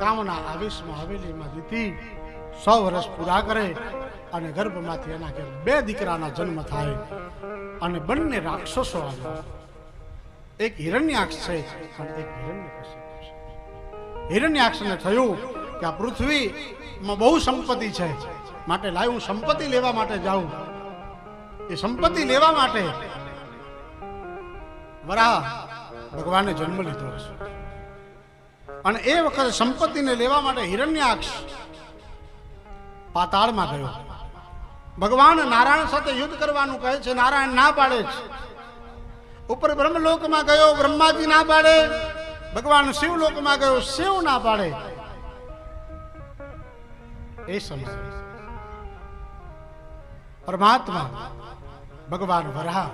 કામના આવેશમાં હવેલીમાં દીધી સો વર્ષ પૂરા કરે અને ગર્ભમાંથી એના ઘેર બે દીકરાના જન્મ થાય અને બંને રાક્ષસો આવ્યા એક હિરણ્યાક્ષ છે અને એક હિરણ્યકશિપુ હિરણ્યાક્ષને થયું કે આ પૃથ્વીમાં બહુ સંપત્તિ છે. માટે લાય હું સંપત્તિ લેવા માટે જાઉં. એ સંપત્તિ લેવા માટે વરાહ ભગવાને જન્મ લીધો હશે. અને એ વખતે સંપત્તિને લેવા માટે હિરણ્યાક્ષ પાતાળમાં ગયો. ભગવાન નારાયણ સાથે યુદ્ધ કરવાનું કહે છે, નારાયણ ના પાડે છે. ઉપર બ્રહ્મલોકમાં ગયો, બ્રહ્માજી ના પાડે. ભગવાન શિવલોકમાં ગયો, શિવ ના પાડે. એ સમય. પરમાત્મા ભગવાન વરાહ.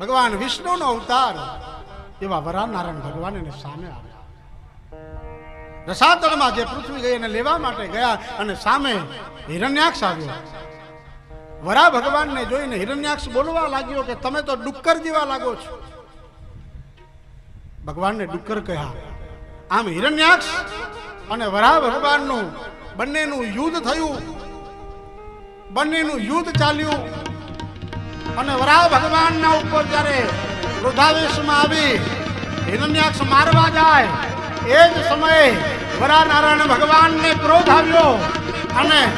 ભગવાન વિષ્ણુનો અવતાર એવા વરા નારાયણ ભગવાન એને સામે આવ્યા. રસાતળમાં જે પૃથ્વી ગઈ એને લેવા માટે ગયા અને સામે હિરણ્યાક્ષ આવ્યો. વરા ભગવાનને જોઈને હિરણ્યાક્ષ બોલવા લાગ્યો કે તમે તો ડુક્કર જેવા લાગો છો. ભગવાનને ડુક્કર કહ્યા, આમ હિરણ્યાક્ષ અને વરા ભગવાનનું બંનેનું યુદ્ધ થયું. બંનેનું યુદ્ધ ચાલ્યું. અને વરાહ ભગવાનના ઉપર જ્યારે વૃદ્ધાવેશમાં આવી, હિરણ્યાક્ષ મારવા જાય એ જ સમયે વરાનારાયણ ભગવાન ભગવાનને ક્રોધ આવ્યો અને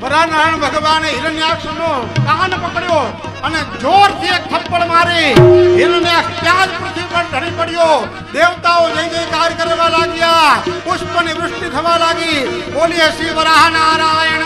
વરાનારાયણ ભગવાને હિરણ્યાક્ષનો કાન પકડ્યો અને જોરથી એક થપ્પડ મારી. હિરણ્યાક્ષ ત્યાં જ પૃથ્વી પર ઢળી પડ્યો. દેવતાઓ જય જયકાર કરવા લાગ્યા. પુષ્પની વૃષ્ટિ થવા લાગી. બોલીએ, શ્રી વરાહ નારાયણ